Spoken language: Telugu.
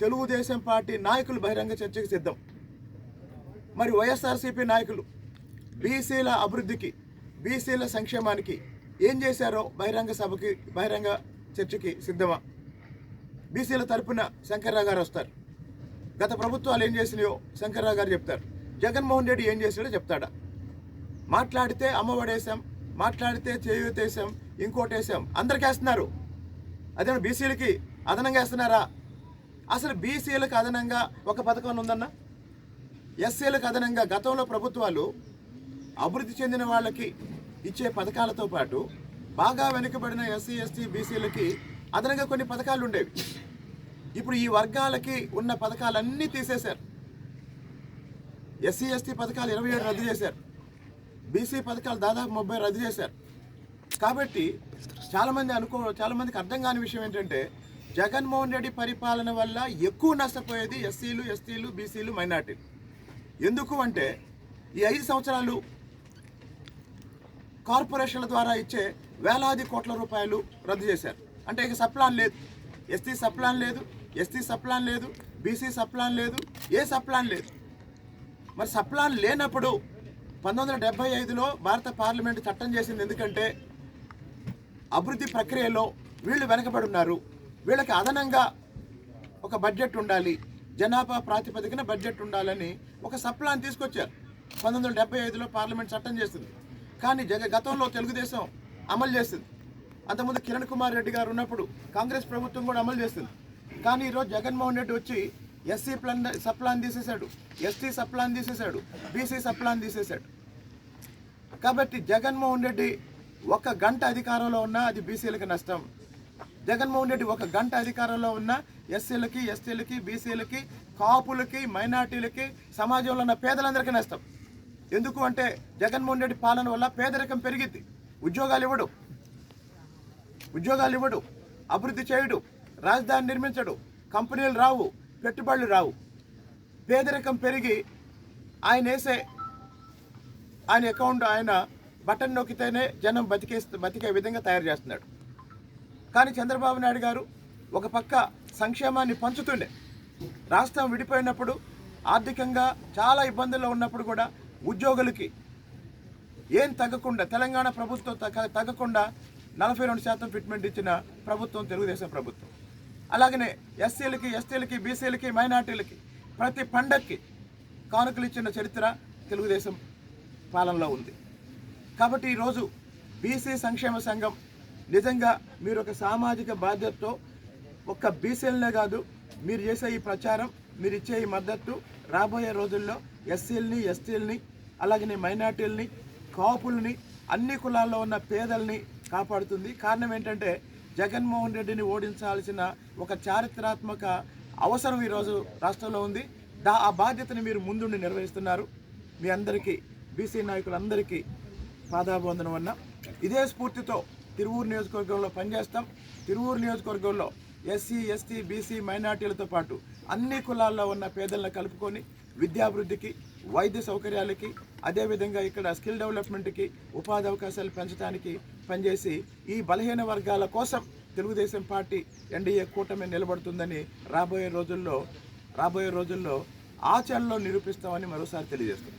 తెలుగుదేశం పార్టీ నాయకులు బహిరంగ చర్చకు సిద్ధం. మరి వైఎస్ఆర్సీపీ నాయకులు బీసీల అభివృద్ధికి బీసీల సంక్షేమానికి ఏం చేశారో బహిరంగ సభకి బహిరంగ చర్చకి సిద్ధమా? బీసీల తరపున శంకర్రావు గారు వస్తారు. గత ప్రభుత్వాలు ఏం చేసినాయో శంకర్రావు గారు చెప్తారు. జగన్మోహన్ రెడ్డి ఏం చేసాడో చెప్తాడా? మాట్లాడితే అమ్మఒడేశాం మాట్లాడితే చేయూతేసాం ఇంకోటేసాం అందరికి వేస్తున్నారు. అదే బీసీలకి అదనంగా వేస్తున్నారా? అసలు బీసీలకు అదనంగా ఒక పథకం ఉందన్న? ఎస్సీలకు అదనంగా గతంలో ప్రభుత్వాలు అభివృద్ధి చెందిన వాళ్ళకి ఇచ్చే పథకాలతో పాటు బాగా వెనుకబడిన ఎస్సీ ఎస్టీ బీసీలకి అదనంగా కొన్ని పథకాలు ఉండేవి. ఇప్పుడు ఈ వర్గాలకి ఉన్న పథకాలన్నీ తీసేశారు. ఎస్సీ ఎస్టీ పథకాలు ఇరవై ఏడు రద్దు చేశారు. బీసీ పథకాలు దాదాపు ముప్పై రద్దు చేశారు. కాబట్టి చాలామంది అనుకో చాలామందికి అర్థం కాని విషయం ఏంటంటే జగన్మోహన్ రెడ్డి పరిపాలన వల్ల ఎక్కువ నష్టపోయేది ఎస్సీలు ఎస్టీలు బీసీలు మైనార్టీలు. ఎందుకు అంటే ఈ ఐదు సంవత్సరాలు కార్పొరేషన్ల ద్వారా ఇచ్చే వేలాది కోట్ల రూపాయలు రద్దు చేశారు. అంటే ఇక సప్లాన్ లేదు. ఎస్టీ సప్లాన్ లేదు ఎస్టీ సప్లాన్ లేదు బీసీ సప్లాన్ లేదు ఏ సప్లాన్ లేదు. మరి సప్లాన్ లేనప్పుడు పంతొమ్మిది వందల డెబ్బై ఐదులో భారత పార్లమెంటు చట్టం చేసింది ఎందుకంటే అభివృద్ధి ప్రక్రియలో వీళ్ళు వెనకబడి ఉన్నారు. వీళ్ళకి అదనంగా ఒక బడ్జెట్ ఉండాలి. జనాభా ప్రాతిపదికన బడ్జెట్ ఉండాలని ఒక సప్లాన్ తీసుకొచ్చారు. పంతొమ్మిది వందల డెబ్బై ఐదులో పార్లమెంట్ చట్టం చేసింది. కానీ జగ గతంలో తెలుగుదేశం అమలు చేసింది. అంతకుముందు కిరణ్ కుమార్ రెడ్డి గారు ఉన్నప్పుడు కాంగ్రెస్ ప్రభుత్వం కూడా అమలు చేస్తుంది కానీ ఈరోజు జగన్మోహన్ రెడ్డి వచ్చి ఎస్సీ ప్లాన్ సప్లాన్ తీసేశాడు. ఎస్టీ సప్లాన్ తీసేశాడు. బీసీ సప్లాన్ తీసేశాడు. కాబట్టి జగన్మోహన్ రెడ్డి ఒక గంట అధికారంలో ఉన్నా అది బీసీలకి నష్టం. జగన్మోహన్ రెడ్డి ఒక గంట అధికారంలో ఉన్న ఎస్సీలకి ఎస్టీలకి బీసీలకి కాపులకి మైనార్టీలకి సమాజంలో ఉన్న పేదలందరికీ నష్టం. ఎందుకు అంటే జగన్మోహన్ రెడ్డి పాలన వల్ల పేదరికం పెరిగింది ఉద్యోగాలు ఇవ్వడు. ఉద్యోగాలు ఇవ్వడు. అభివృద్ధి చేయడు. రాజధాని నిర్మించడు. కంపెనీలు రావు. పెట్టుబడులు రావు. పేదరికం పెరిగి ఆయన వేసే ఆయన అకౌంట్ ఆయన బటన్ నొక్కితేనే జనం బతికే బతికే విధంగా తయారు చేస్తున్నాడు. కానీ చంద్రబాబు నాయుడు గారు ఒక పక్క సంక్షేమాన్ని పంచుతుండే. రాష్ట్రం విడిపోయినప్పుడు ఆర్థికంగా చాలా ఇబ్బందుల్లో ఉన్నప్పుడు కూడా ఉద్యోగులకి ఏం తగ్గకుండా తెలంగాణ ప్రభుత్వం తగ్గ తగ్గకుండా నలభై రెండు శాతం ఫిట్మెంట్ ఇచ్చిన ప్రభుత్వం తెలుగుదేశం ప్రభుత్వం. అలాగనే ఎస్సీలకి ఎస్టీలకి బీసీలకి మైనార్టీలకి ప్రతి పండక్కి కానుకలు ఇచ్చిన చరిత్ర తెలుగుదేశం పాలనలో ఉంది. కాబట్టి ఈరోజు బీసీ సంక్షేమ సంఘం నిజంగా మీరు ఒక సామాజిక బాధ్యతతో ఒక్క బీసీలనే కాదు మీరు చేసే ఈ ప్రచారం మీరు ఇచ్చే ఈ మద్దతు రాబోయే రోజుల్లో ఎస్సీలని ఎస్టీలని అలాగనే మైనార్టీలని కాపుల్ని అన్ని కులాల్లో ఉన్న పేదల్ని కాపాడుతుంది. కారణం ఏంటంటే జగన్మోహన్ రెడ్డిని ఓడించాల్సిన ఒక చారిత్రాత్మక అవసరం ఈరోజు రాష్ట్రంలో ఉంది. దా ఆ బాధ్యతని మీరు ముందుండి నిర్వహిస్తున్నారు మీ అందరికీ బీసీ నాయకులందరికీ పాదాబంధనం అన్న. ఇదే స్ఫూర్తితో తిరువూరు నియోజకవర్గంలో పనిచేస్తాం. తిరువూరు నియోజకవర్గంలో ఎస్సీ ఎస్టీ బీసీ మైనార్టీలతో పాటు అన్ని కులాల్లో ఉన్న పేదలను కలుపుకొని విద్యాభివృద్ధికి వైద్య సౌకర్యాలకి అదేవిధంగా ఇక్కడ స్కిల్ డెవలప్మెంట్కి ఉపాధి అవకాశాలు పెంచడానికి పనిచేసి ఈ బలహీన వర్గాల కోసం తెలుగుదేశం పార్టీ ఎన్డీఏ కూటమి నిలబడుతుందని రాబోయే రోజుల్లో రాబోయే రోజుల్లో ఆచరణలో నిరూపిస్తామని మరోసారి తెలియజేస్తున్నాం.